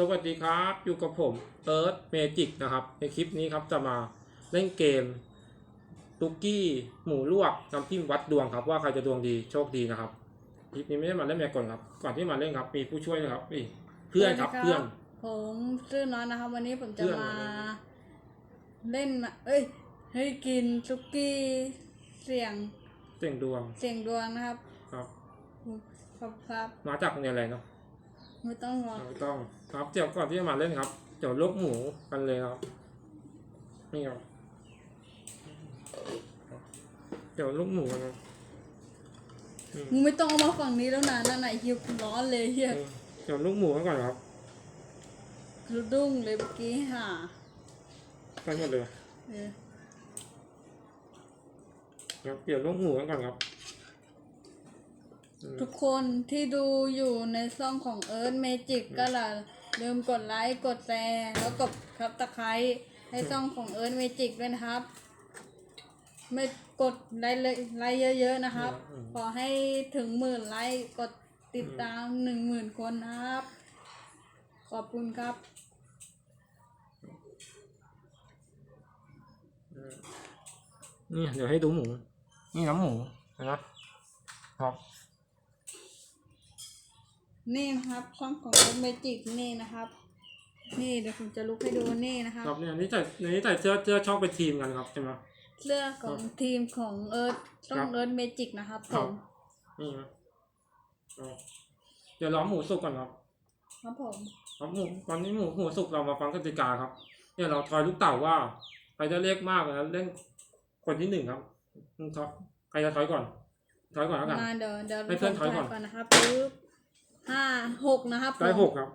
สวัสดีครับ อยู่กับผมเอิร์ธเมจิกนะครับ ในคลิปนี้ครับจะมาเล่นเกมตุกกี้หมูลวกน้ำจิ้มวัดดวงครับว่าใครจะดวงดีโชคดีนะครับ คลิปนี้ไม่ได้มาเล่นแมก่อนครับ ก่อนที่มาเล่นครับ มีผู้ช่วยนะครับนี่เพื่อนครับสวัสดีเพื่อน ผมชื่อน้อยนะครับ วันนี้ผมจะเพื่อน มาอะไรนะเล่นมาเอ้ยให้กินซุกี้เสียงเสียงดวงเสียงดวงนะครับครับ ครับครับมาจากโรงเรียนอะไรเนาะ ไม่ต้องรอไม่ต้องครับเดี๋ยวก่อนที่จะมาเล่นครับเดี๋ยวลบหมูกันเลยครับนี่ครับเดี๋ยวลบหมูกันนะอืมมึงไม่ต้องเอามาฝั่งนี้แล้วนะนั่นไหนะฮิวร้อนเลยเฮียเดี๋ยวลูกหมูกันก่อนครับกระดุ้งเลยเมื่อกี้ห่าไปหมดเลยเออครับเดี๋ยวลูกหมูกันก่อนครับอืม ทุกคนที่ดูอยู่ในช่องของเอิร์ธเมจิกก็อย่าลืมกดไลค์กดแชร์แล้วกดครับตะไคร้ให้ช่องของเอิร์ธเมจิกด้วยนะครับ ไม่กดไลค์เลยไลค์เยอะๆนะครับ ขอให้ถึงหมื่นไลค์กดติดตามหนึ่งหมื่นคนนะครับ ขอบคุณครับนี่เดี๋ยวให้ดูหมู นี่น้ำหมูนะครับครับ นี่นะครับช่องของเอิร์ธเมจิกนี่นะครับ นี่เดี๋ยวผมจะลุกให้ดูนี่นะครับครับเนี่ยนี่ใส่นี่ใส่เสื้อเสื้อชอบไปทีมกันครับใช่ไหม เสื้อของทีมของเอิร์ธช่อครังบ เอิร์ธเมจิกนะครับคผรับมนี่ครับครับเดี๋ยวล้อหมูสุกก่อนครับครับผมครับหมูตอนนี้หมูหมูสุกเรามาฟังกติกาครับ เนี่ยเราทอยลูกเต่าว่าใครจะเรียกมากนะเล่นคนที่หนึ่งครับอืมครับใครจะทอยก่อนทอยก่อนแล้วกัน มาเดี๋ยวเดี๋ยวให้เพื่อนถอยก่อน ผมถ่นะครับปึ๊บ ห้าหกนะครับได้ผมหกครับ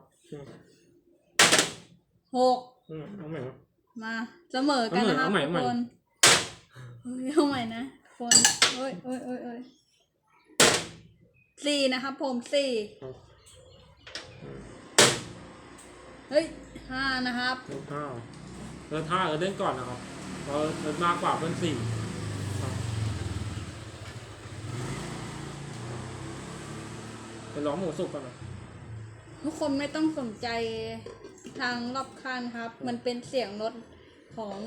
หกอืมเอาใหม่ครับ มาเสมอกันนะครับเอาใหม่ทุเอากใหม่ คนเฮ้ยเอาใหม่นะคนโอ้ยโอ้ยโอ้ยโอ้ยสี่นะครับผมสี่ครับเฮ้ยห้านะครับเริ่มห้าเริ่มห้าเออเล่นก่อนนะครับเพราะเริ่มมากกว่าเพื่อนสี่ครับ ไปร้องหมูสุกก่อนนะทุกคนไม่ต้องสนใจทางรอบข้างครับ มันเป็นเสียงรถของ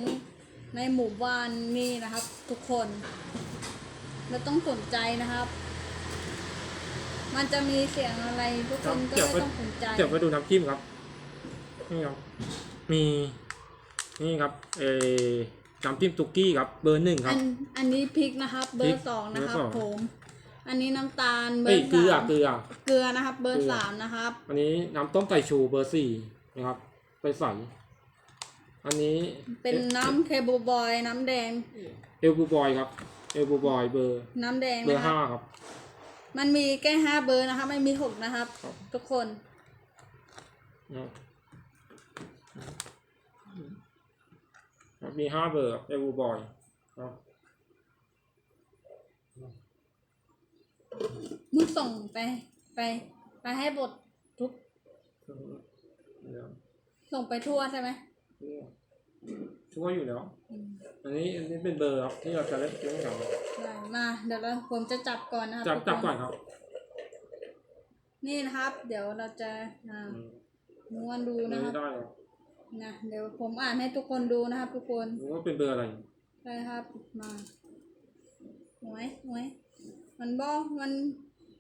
ในหมู่บ้านนี่นะครับ ทุกคนไม่ต้องสนใจนะครับ มันจะมีเสียงอะไรทุกคนก็ไม่ต้องสนใจเดี๋ยวไปดูน้ำจิ้มครับ นี่ครับ มีนี่ครับ เออน้ำจิ้มตุกกี้ครับ เบอร์หนึ่งคอัรับนอันนี้พริกนะครับ เบอพริร์กสองนะครับเบอร์สองผม อันนี้น้ำตาลเบอเอ้ยร์เกลือสามเกลือ เกลือนะครับ เบอเกลืร์อ สามนะครับ อันนี้น้ำต้มไก่ชูเบอร์สี่นะครับไปใส่อันนี้เป็นน้ำเคบูบอยน้ำแดง เอลบูบอยครับเอลบูบอยเบอร์น้ำแดงเบอนะร์ครัห้าบครับ มันมีแค่ห้าเบอร์นะครับ ไม่มีหกนะครับ ครับ ทุกคน นะครับครับมีห้าเบอร์ครับเอลบูบอยครับ มึง ส่งไปไป ไปให้บททุกเดี๋ยวส่งไปทั่วใช่ไหมช่วยอยู่แล้วอืมอันนี้อันนี้เป็นเบอร์ครับที่เราจะเล่นเกมกันได้มา เดี๋ยวเราผมจะจับก่อนนะครับจับทุคจับก่อนครับ นี่นะครับ เดี๋ยวเราจะอ่าอืมม้วนดูอันนะนี้ครับได้ครับนะเดี๋ยวผมอ่านให้ทุกคนดูนะครับ ทุกคนรู้ว่าเป็นเบอร์อะไรได้ครับมาหวยหวยมันบอกมัน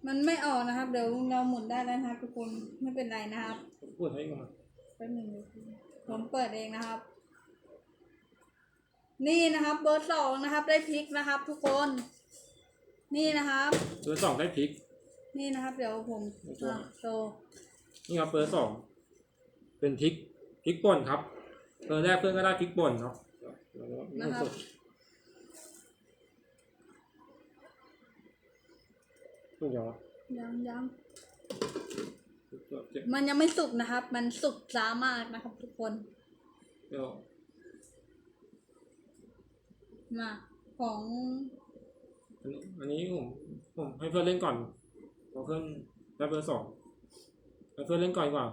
มันไม่ออกนะครับ เดี๋ยวเราหมุนได้แล้วนะครับ ทุกคนไม่เป็นไรนะครับพูดให้ก่อนแป๊บหนึ่งเดี๋ยวผมเปิดเองนะครับ นี่นะครับ เบอร์สองนะครับ ได้พริกนะครับ ทุกคน นี่นะครับ เบอร์สองได้พริก นี่นะครับ เดี๋ยวผมไม่ต้องอะโชว์นี่ครับเบอร์สองเป็นพริกพริกป่นครับเบอร์แรกเพื่อนก็ได้พริกป่นเนาะนะครับถู กยังวะยังยังเจ็บมันยังไม่สุกนะครับ มันสุกช้ามากนะครับทุกคนเดี๋ยวมาของอันนี้อันนี้ผมผมให้เพื่อนเล่นก่อนเพราะเพื่อนได้เบอร์สองให้เพื่อนเล่นก่อนดีกว่า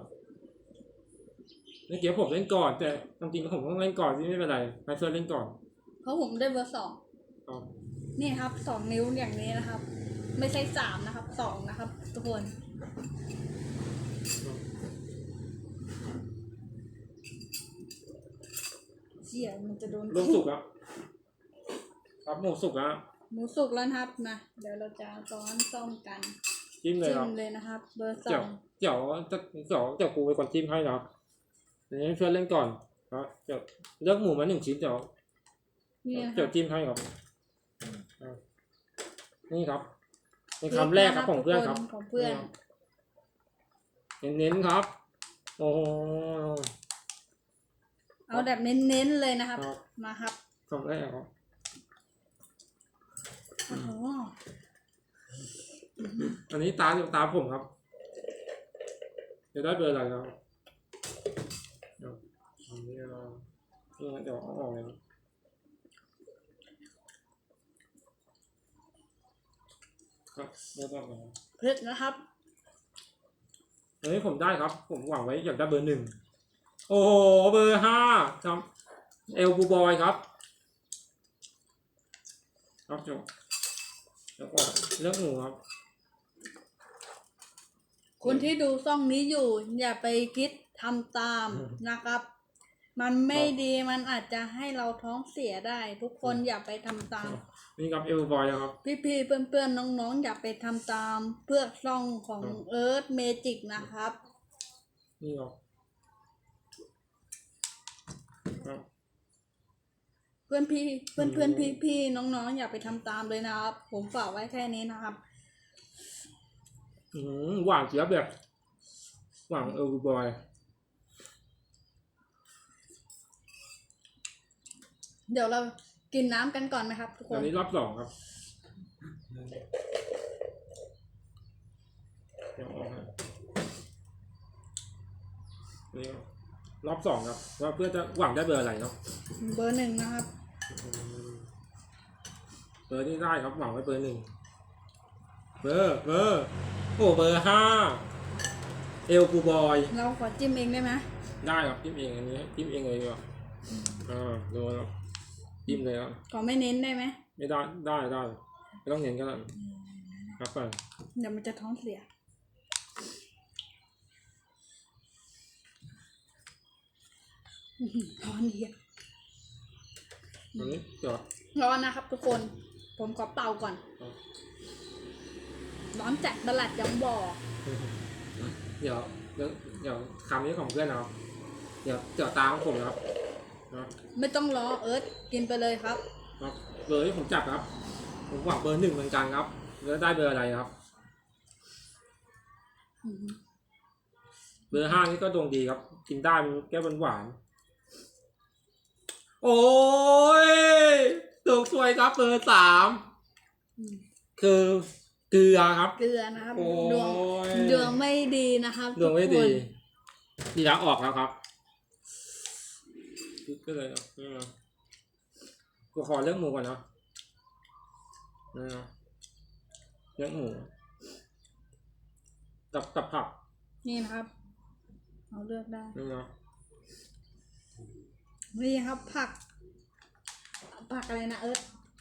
เมื่อกี้ผมเล่นก่อน แต่จริงๆผมต้องเล่นก่อนที่ไม่เป็นไรให้เพื่อนเล่นก่อน เพราะผมได้เบอร์สองเอานี่ครับสองนิ้วอย่างนี้นะครับ ไม่ใช่สามนะครับสองนะครับ ทุกคนเสี่ยมันจะโดนลูสุกครับ ครับหมูสุกครับหมูสุกแล้วนะครับนะเดี๋ยวเราจะซ้อนซ่อมกันจิ้มเลยครัจิ้มเลยนะครับ เบอร์สองเดี๋ยวจะเดี๋ยวเดี๋ยวกูไปก่อนจิ้มให้นะอันนี้เพื่อนเล่นก่อนนะเดี๋ยวเลือกหมูมาหนึ่งชิ้นเดี๋ยวเดี๋รัยวจิ้มให้ครับอ่นี่ครับ เป็นคำแรกครับของเพื่อนครับของเพื่อน เน้นๆครับ โอ้โหเอาแบบเน้นๆเลยนะครับครับมาครับคำแรกครับโอ้โหอันนี้ตาตาผมครับจะได้เบอร์อะไรครับเดี๋ยวอันนี้เรานี่เดี๋ยวเอาออกเลย ครับครับเดี๋ยวต้องเอาเผ็ดนะครับ อันนี้ผมได้ครับ ผมหวังไว้อยากได้เบอร์หนึ่ง โอ้โห เบอร์ห้าครับ เอลบูบอยครับ ครับจบแล้วก็เลือกหมูครับ คนที่ดูซ่องนี้อยู่ อย่าไปคิดทำตามอืมนะครับ มันไม่ครับดีมันอาจจะให้เราท้องเสียได้ ทุกคนอย่าไปทำตาม นี่ครับเอลบูบอยนะครับ พี่ๆเพื่อนๆน้องๆ อย่าไปทำตามเพื่อซ่องของครับเอิร์ธเมจิกนะครับ นี่ครับครับเพื่อนพี่เพื่อนเพื่อนพี่พี่ๆน้องๆ อย่าไปทำตามเลยนะครับ ผมฝากไว้แค่นี้นะครับอืมหวานเจี๊ยบแบบหวานเอลบูบอย เดี๋ยวเรากินน้ำกันก่อนไหมครับ ทุกคอันนนี้รอบสองครับเดี๋ยวออกให้นี่ครับรอบสองครับว่าเพื่อจะหวังได้เบอร์อะไรเนาะเบอร์หนึ่งนะครับ เบอร์ที่ได้ครับหวังไว้เบอร์หนึ่งเบอร์เบอร์โอ้เบอร์ห้าเอลกูบอย เราขอจิ้มเองได้ไหมได้ครับจิ้มเองอันนี้จิ้มเองเลยดีกว่าอ่าดูแล้ว จิ้มเลยครับขอไม่เน้นได้ไหมไม่ได้ได้ได้ไม่ต้องเห็นก็ได้ครับไปเดี๋ยวมันจะท้องเสียอื้อหือร้อนเดียวอันนี้เดี๋ยวร้อนนะครับทุกคน ผมขอเป่าก่อนครับร้อนจัดประหลัดยังบอกเดี๋ยวเดี๋ยวเดี๋ยวคำนี้ของเพื่อนนะครับเดี๋ยวเดี๋ยวตามของผมนะครับ นะไม่ต้องรอเอิร์ธกินไปเลยครับ ครับเบอร์ที่ผมจับครับ ผมหวังเบอร์หนึ่งเหมือนกันครับ แล้วได้เบอร์อะไรครับ อื้อหือเบอร์ห้านี่ก็ดวงดีครับ กินได้มันแก้วหวานๆโอ้ยดวงสวยครับเบอร์สามอืมคือเกลือครับ เกลือนะครับโอ้ดวงยดวงไม่ดีนะครับดวงไม่ดีทุกคนนี่แล้วออกแล้วครับ คิดก็เลยนะนี่นะกูขอเลือกหมูก่อนนะนี่นะเลือกหมูกับกับผักนี่นะครับเราเลือกได้นี่นะนี่ครับผัก ผักอะไรนะเอิร์ธ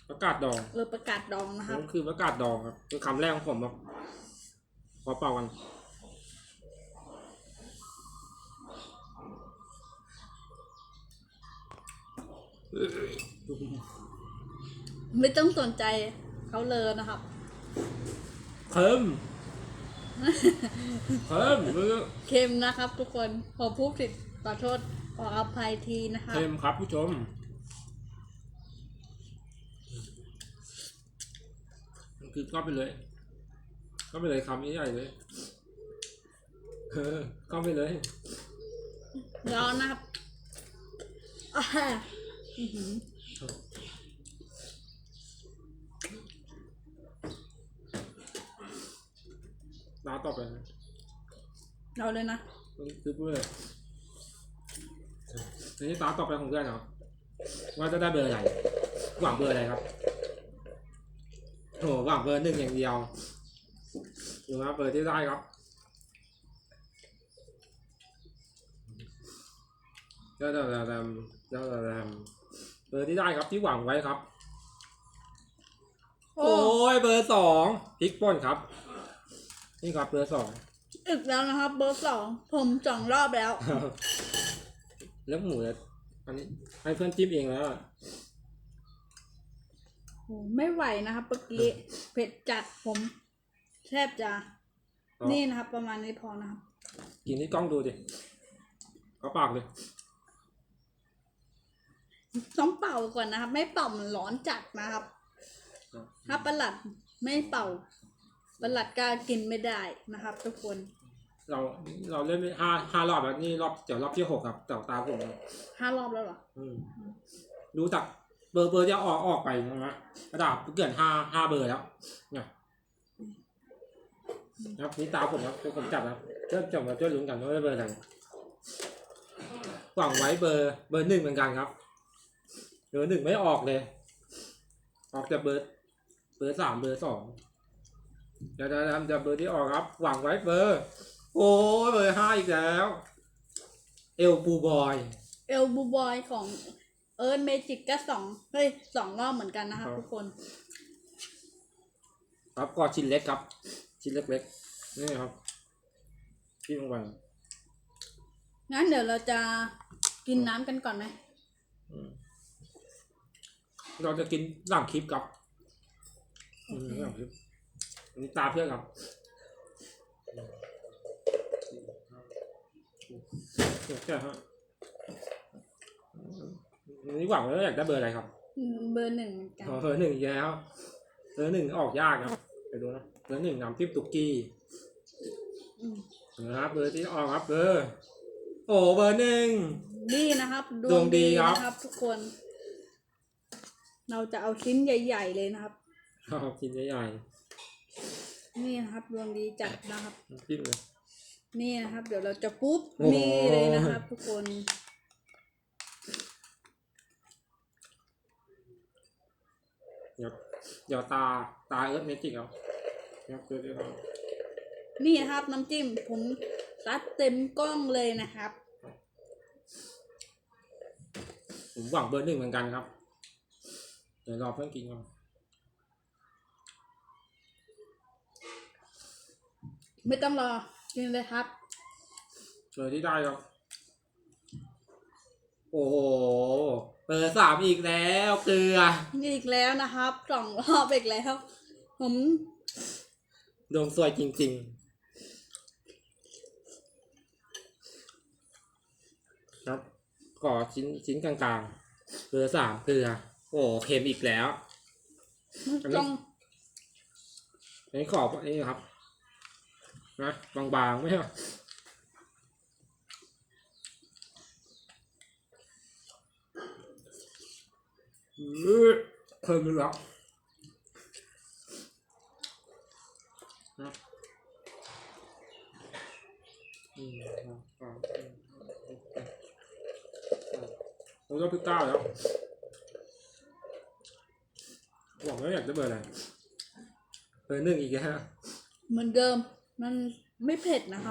ประกาศดองเออประกาศดองนะครับ นี่คือประกาศดองครับคือคำแรกของผมครับขอเป่ากัน ไม่ต้องสนใจเขาเลยนะครับเพิ่มเพิ่มมือเค็มนะครับ ทุกคนขอพูดผิดขอโทษขออภัยทีนะครับเพิ่มครับผู้ชมมันคือเข้าไปเลยเข้าไปเลยคำนี้ใหญ่เลยเออเข้าไปเลยร้อนนะครับ อ่าอื้อหือตาต่อไปนะเอาเลยนะคือพูดเลยทีนี้ตาต่อไปของเพื่อนเหรอว่าจะได้เบอร์อะไรหวังเบอร์อะไรครับโหหวังเบอร์หนึ่งอย่างเดียวดูนะเบอร์ที่ได้ครับเจ้าแต่แรมเจ้าแต่แรม เบอร์ที่ได้ครับที่หวังไว้ครับ โอ้โอ้ยเบอร์สองพลิกป่นครับ นี่ครับเบอร์สองอึกแล้วนะครับ เบอร์สองผมสองรอบแล้วเลือกหมูเนี่ยอันนี้ให้เพื่อนจิ้มเองแล้วอะโอ้ไม่ไหวนะครับเมื่อกี้เผ็ดจัดผมแทบจะเอานี่นะครับ ประมาณนี้พอนะครับ กินที่กล้องดูดิเขาปากเลย ต้องเป่าก่อนนะครับ ไม่เป่ามันร้อนจัดนะครับ ถ้าประหลัดไม่เป่าประหลัดก็กินไม่ได้นะครับ ทุกคน เราเราเล่นไปห้าห้ารอบแล้วนี่รอบเดี๋ยวรอบที่หกครับแต่ตาผมนะห้ารอบแล้วเหรออืมดูจากเบอร์เบอร์ที่เอาออกออกไปนะฮะกระดาษเกินห้าห้าเบอร์แล้วเนี่ยนะครับนี่ตาผมครับผมจับนะเริ่มจับมาช่วยลุ้นกันว่าได้เบอร์อะไรหวังไว้เบอร์เบอร์หนึ่งเหมือนกันครับ เบอร์หนึ่งไม่ออกเลย ออกแต่เบอร์เบอร์สามเบอร์สองเดี๋ยวจะทำจะเบอร์ที่ออกครับ หวังไว้เบอร์ โอ้ยเบอร์ห้าอีกแล้ว เอลปูบอย เอลบูบอยของเอิร์นเมจิกก็สองเฮ้ยสองรอบเหมือนกันนะครับครับ ทุกคน ครับก็ชิ้นเล็กครับ ชิ้นเล็กๆนี่ครับที่ลงไปงั้นเดี๋ยวเราจะกินน้ำกันก่อนไหมอืม เราจะกินหลังคลิปครับอืมหลังคลิปอันนี้ตาเพื่อนครับเดี๋ยวแค่ฮะอันนี้หวังว่าอยากได้เบอร์อะไรครับอืมเบอร์หนึ่งเหมือนกันอ๋อเบอร์หนึ่งอีกแล้วเบอร์หนึ่งออกยากครับไปดูนะเบอร์หนึ่งน้ำทิพตุกกี้อืมนะครับเบอร์ที่ออกครับเบอร์โอ้เบอร์หนึ่งนี่นะครับดวงดีครับนะครับทุกคน เราจะเอาชิ้นใหญ่ ๆ เลยนะครับครับชิ้นใหญ่นี่นะครับดวงดีจัดนะครับๆจิ้มเลย นี่นะครับ เดี๋ยวเราจะปุ๊บโอ้โห นี่เลยนะครับ ทุกคนเดี๋ยวเดี๋ยวตาตาเอิร์ธเมจิกครับครับเดี๋ยวเดี๋ยวครับนี่นะครับน้ำจิ้มผมซัดเต็มกล้องเลยนะครับ ผมหวังเบอร์หนึ่งเหมือนกันครับ เดี๋ยวรอเพื่อนกินก่อนไม่ต้องรอ กินเลยครับเบอร์ที่ได้ครับ โอ้โหเบอร์สามอีกแล้วเกลือ อีกแล้วนะครับสองรอบอีกแล้ว ผมดวงสวยจริงๆ ครับขอชิ้นชิ้นกลางๆเบอร์สามเกลือ โอ้เค็มอีกแล้วอันนี้ต้องอันนี้ขอบอันนี้ครับ นะบางๆไม่ใช่หรออื้อเพิ่มเลยแล้วนะอืมครับครับอืมครับผมรอบที่เก้าแล้วบอ กว่าอยากจะเบอร์อะไรเบอร์หนึ่งอีกแล้วเหมือนเดิม มันไม่เผ็ดนะครับ